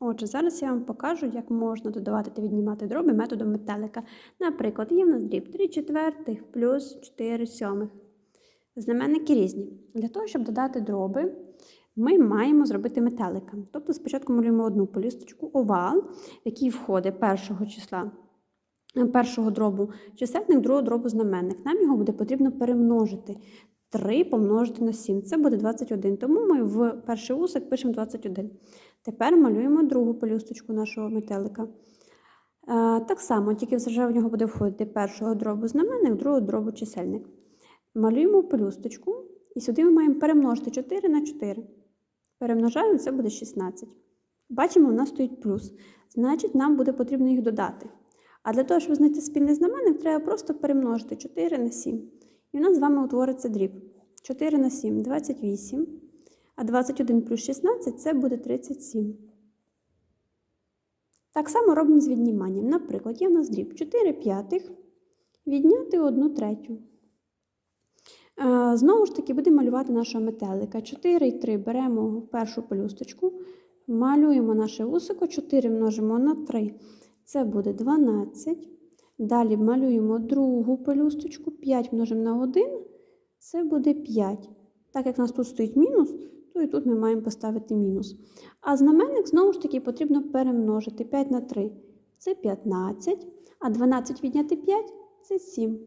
Отже, зараз я вам покажу, як можна додавати та віднімати дроби методом метелика. Наприклад, є в нас дріб 3 четвертих плюс 4 сьомих. Знаменники різні. Для того, щоб додати дроби, ми маємо зробити метелика. Тобто спочатку малюємо одну полісточку, овал, в який входить першого числа, першого дробу чисельник, другого дробу знаменник. Нам його буде потрібно перемножити. 3 помножити на 7. Це буде 21. Тому ми в перший усик пишемо 21. Тепер малюємо другу пелюсточку нашого метелика. Е, Так само, тільки вже в нього буде входити першого дробу знаменник, другого дробу чисельник. Малюємо пелюсточку, і сюди ми маємо перемножити 4 на 4. Перемножаємо, це буде 16. Бачимо, у нас стоїть плюс. Значить, нам буде потрібно їх додати. А для того, щоб знайти спільний знаменник, треба просто перемножити 4 на 7. І у нас з вами утвориться дріб. 4 на 7 28. А 21 плюс 16 це буде 37. Так само робимо з відніманням. Наприклад, є в нас дріб 4 п'ятих відняти 1 третю. Е, Знову ж таки, будемо малювати нашого метелика. 4 і 3 беремо першу пелюсточку, малюємо наше вусико, 4 множимо на 3. Це буде 12. Далі малюємо другу пелюсточку, 5 множимо на 1, це буде 5. Так як у нас тут стоїть мінус, то і тут ми маємо поставити мінус. А знаменник знову ж таки потрібно перемножити 5 на 3. Це 15, а 12 відняти 5 це 7.